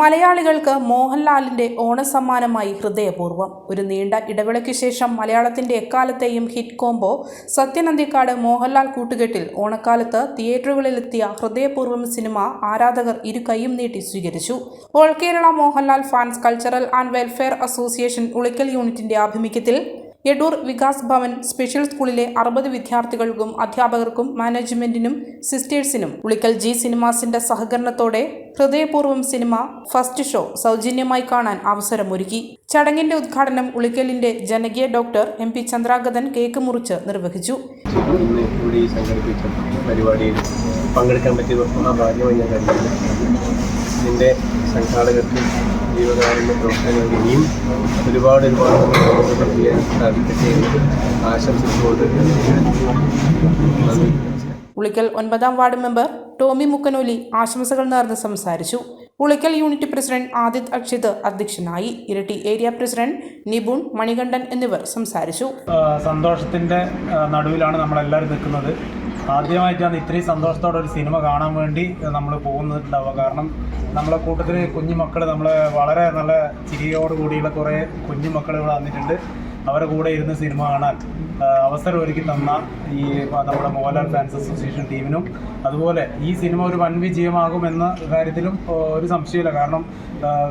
മലയാളികൾക്ക് മോഹൻലാലിന്റെ ഓണസമ്മാനമായി ഹൃദയപൂർവം. ഒരു നീണ്ട ഇടവേളയ്ക്ക് ശേഷം മലയാളത്തിന്റെ എക്കാലത്തെയും ഹിറ്റ് കോംബോ സത്യനന്ദിക്കാട് മോഹൻലാൽ കൂട്ടുകെട്ടിൽ ഓണക്കാലത്ത് തിയേറ്ററുകളിലെത്തിയ ഹൃദയപൂർവം സിനിമ ആരാധകർ ഇരു കൈയും നീട്ടി സ്വീകരിച്ചു. All Kerala Mohanlal fans cultural and welfare association Ulikkal യൂണിറ്റിന്റെ ആഭിമുഖ്യത്തിൽ എഡൂർ വികാസ് ഭവൻ സ്പെഷ്യൽ സ്കൂളിലെ അറുപത് വിദ്യാർത്ഥികൾക്കും അധ്യാപകർക്കും മാനേജ്മെന്റിനും സിസ്റ്റേഴ്സിനും ഉളിക്കൽ ജി സിനിമാസിന്റെ സഹകരണത്തോടെ ഹൃദയപൂർവം സിനിമ ഫസ്റ്റ് ഷോ സൗജന്യമായി കാണാൻ അവസരമൊരുക്കി. ചടങ്ങിന്റെ ഉദ്ഘാടനം ഉളിക്കലിന്റെ ജനകീയ doctor M P Chandragathan cake മുറിച്ച് നിർവഹിച്ചു. പരിപാടിയിൽ പങ്കെടുക്കാൻ പറ്റിയ ഞാൻ ഇതിന്റെ സംഘാടകർക്കും ജീവകാരുണ്യ പ്രവർത്തനങ്ങൾ ഇനിയും ഒരുപാട് ഒരുപാട് പ്രവർത്തനങ്ങൾ ചെയ്യാൻ സാധിക്കട്ടെ എന്ന് ആശംസിച്ചുകൊണ്ട് പുളിക്കൽ ഒൻപതാം വാർഡ് മെമ്പർ ടോമി മുക്കനോലി ആശംസകൾ നേർന്ന് സംസാരിച്ചു. പുളിക്കൽ യൂണിറ്റ് പ്രസിഡന്റ് ആദിത് അക്ഷിത് അധ്യക്ഷനായി. ഇരട്ടി ഏരിയ പ്രസിഡന്റ് നിപുൺ മണികണ്ഠൻ എന്നിവർ സംസാരിച്ചു. സന്തോഷത്തിന്റെ നടുവിലാണ് നമ്മളെല്ലാവരും നിൽക്കുന്നത്. ആദ്യമായിട്ടാണ് ഇത്രയും സന്തോഷത്തോടെ ഒരു സിനിമ കാണാൻ വേണ്ടി നമ്മൾ പോകുന്നുണ്ടാവുക കാരണം നമ്മളെ കൂട്ടത്തിൽ കുഞ്ഞുമക്കൾ നമ്മൾ വളരെ നല്ല ചിരിയോടുകൂടിയുള്ള കുറേ കുഞ്ഞുമക്കൾ ഇവിടെ വന്നിട്ടുണ്ട്. അവരെ കൂടെ ഇരുന്ന് സിനിമ കാണാൻ അവസരം ഒരുക്കി തന്ന ഈ നമ്മുടെ മോഹൻലാൽ ഫാൻസ് അസോസിയേഷൻ ടീമിനും അതുപോലെ ഈ സിനിമ ഒരു വൻ വിജയമാകും എന്ന കാര്യത്തിലും ഒരു സംശയമില്ല. കാരണം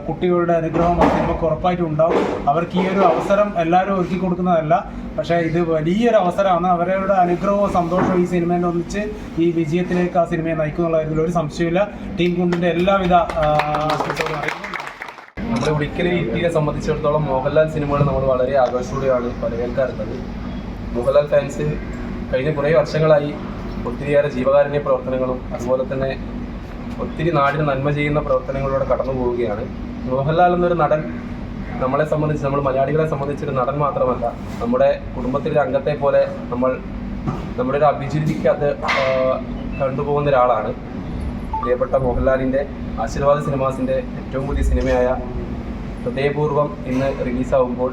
കുട്ടികളുടെ അനുഗ്രഹം ആ സിനിമക്ക് ഉറപ്പായിട്ടും ഉണ്ടാവും. അവർക്ക് ഈ ഒരു അവസരം എല്ലാവരും ഒരുക്കി കൊടുക്കുന്നതല്ല. പക്ഷേ ഇത് വലിയൊരു അവസരമാണ്. അവരുടെ അനുഗ്രഹവും സന്തോഷവും ഈ സിനിമേന്റെ ഒന്നിച്ച് ഈ വിജയത്തിലേക്ക് ആ സിനിമയെ നയിക്കുന്നുള്ള ഒരു സംശയമില്ല. ടീം കുണ്ടിന്റെ എല്ലാവിധ ആശംസകളും നമ്മുടെ ഒരിക്കലും ഇറ്റിയെ സംബന്ധിച്ചിടത്തോളം മോഹൻലാൽ സിനിമകൾ നമ്മൾ വളരെ ആഘോഷത്തോടെയാണ് വരവേൽക്കാറുള്ളത്. മോഹൻലാൽ ഫാൻസ് കഴിഞ്ഞ കുറേ വർഷങ്ങളായി ഒത്തിരിയേറെ ജീവകാരുണ്യ പ്രവർത്തനങ്ങളും അതുപോലെ തന്നെ ഒത്തിരി നാടിന് നന്മ ചെയ്യുന്ന പ്രവർത്തനങ്ങളിലൂടെ കടന്നു പോവുകയാണ്. മോഹൻലാൽ എന്നൊരു നടൻ നമ്മളെ സംബന്ധിച്ച് നമ്മൾ മലയാളികളെ സംബന്ധിച്ചൊരു നടൻ മാത്രമല്ല നമ്മുടെ കുടുംബത്തിലൊരു അംഗത്തെ പോലെ നമ്മൾ നമ്മുടെ ഒരു അഭിരുചിക്കകത്ത് കണ്ടുപോകുന്ന ഒരാളാണ്. പ്രിയപ്പെട്ട മോഹൻലാലിന്റെ ആശീർവാദ സിനിമാസിന്റെ ഏറ്റവും പുതിയ സിനിമയായ ഹൃദയപൂർവം ഇന്ന് റിലീസാവുമ്പോൾ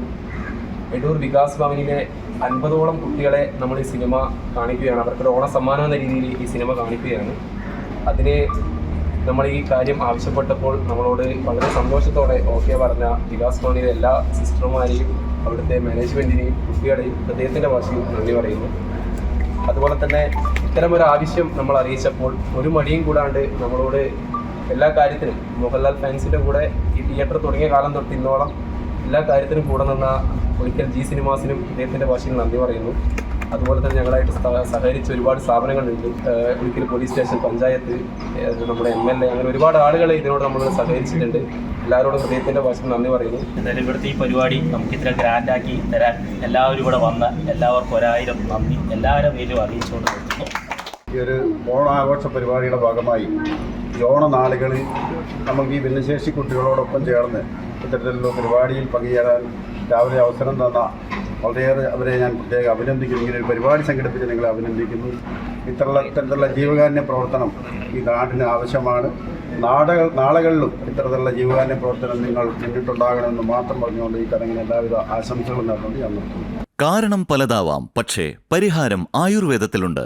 എടൂർ വികാസ് ഭവനിലെ അൻപതോളം കുട്ടികളെ നമ്മൾ ഈ സിനിമ കാണിക്കുകയാണ്. അവർക്കൊരു ഓണ സമ്മാനം എന്ന രീതിയിൽ ഈ സിനിമ കാണിക്കുകയാണ്. അതിന് നമ്മൾ ഈ കാര്യം ആവശ്യപ്പെട്ടപ്പോൾ നമ്മളോട് വളരെ സന്തോഷത്തോടെ ഓക്കെ പറഞ്ഞ വികാസ് ഭവനിലെ എല്ലാ സിസ്റ്റർമാരെയും അവിടുത്തെ മാനേജ്മെന്റിനെയും കുട്ടികളെയും ഹൃദയത്തിന്റെ ഭാഷയിൽ നന്ദി പറയുന്നു. അതുപോലെ തന്നെ ഇത്തരം ഒരു ആവശ്യം നമ്മൾ അറിയിച്ചപ്പോൾ ഒരു മടിയും കൂടാണ്ട് നമ്മളോട് എല്ലാ കാര്യത്തിനും മോഹൻലാൽ ഫാൻസിന്റെ കൂടെ ഈ തിയേറ്റർ തുടങ്ങിയ കാലം തൊട്ട് ഇന്നോളം എല്ലാ കാര്യത്തിനും കൂടെ നിന്ന ഒരിക്കൽ ജി സിനിമാസിനും ഇദ്ദേഹത്തിന്റെ ഭാഷയിൽ നന്ദി പറയുന്നു. അതുപോലെ തന്നെ ഞങ്ങളായിട്ട് സഹ- സഹകരിച്ച ഒരുപാട് സ്ഥാപനങ്ങളുണ്ട്. ഒരിക്കൽ പോലീസ് സ്റ്റേഷൻ പഞ്ചായത്ത് നമ്മുടെ എം എൽ എ അങ്ങനെ ഒരുപാട് ആളുകൾ ഇതിനോട് നമ്മൾ സഹകരിച്ചിട്ടുണ്ട്. എല്ലാവരോടും ഹൃദയത്തിന്റെ ഭാഷയിൽ നന്ദി പറയുന്നു. എന്തായാലും ഇവിടുത്തെ ഈ പരിപാടി നമുക്ക് ഇത്ര ഗ്രാൻഡാക്കി തരാൻ എല്ലാവരും ഇവിടെ വന്ന എല്ലാവർക്കും ഒരായിരം നന്ദി. എല്ലാവരും പേരും അറിയിച്ചുകൊണ്ട് നിർത്തുന്നു. ഈ ഒരു ഓണാഘോഷ പരിപാടിയുടെ ഭാഗമായി ഈ ഓണനാളുകളിൽ നമുക്ക് ഈ ഭിന്നശേഷി കുട്ടികളോടൊപ്പം ചേർന്ന് ഇത്തരത്തിലുള്ള പരിപാടിയിൽ പങ്കുചേരാൻ രാവിലെ അവസരം തന്ന വളരെയേറെ അവരെ ഞാൻ പ്രത്യേകം അഭിനന്ദിക്കുന്നു. ഇങ്ങനെ ഒരു പരിപാടി സംഘടിപ്പിച്ച് നിങ്ങളെ അഭിനന്ദിക്കുന്നു. ഇത്തരമുള്ള ഇത്തരത്തിലുള്ള ജീവകാരുണ്യ പ്രവർത്തനം ഈ നാടിന് ആവശ്യമാണ്. നാടക നാളുകളിലും ഇത്തരത്തിലുള്ള ജീവകാരുണ്യ പ്രവർത്തനം നിങ്ങൾ മുന്നിട്ടുണ്ടാകണമെന്ന് മാത്രം പറഞ്ഞുകൊണ്ട് ഈ ചടങ്ങിന് എല്ലാവിധ ആശംസകളും നടന്നുകൊണ്ട് ഞാൻ നിർത്തുന്നു. കാരണം പലതാവാം പക്ഷേ പരിഹാരം ആയുർവേദത്തിലുണ്ട്.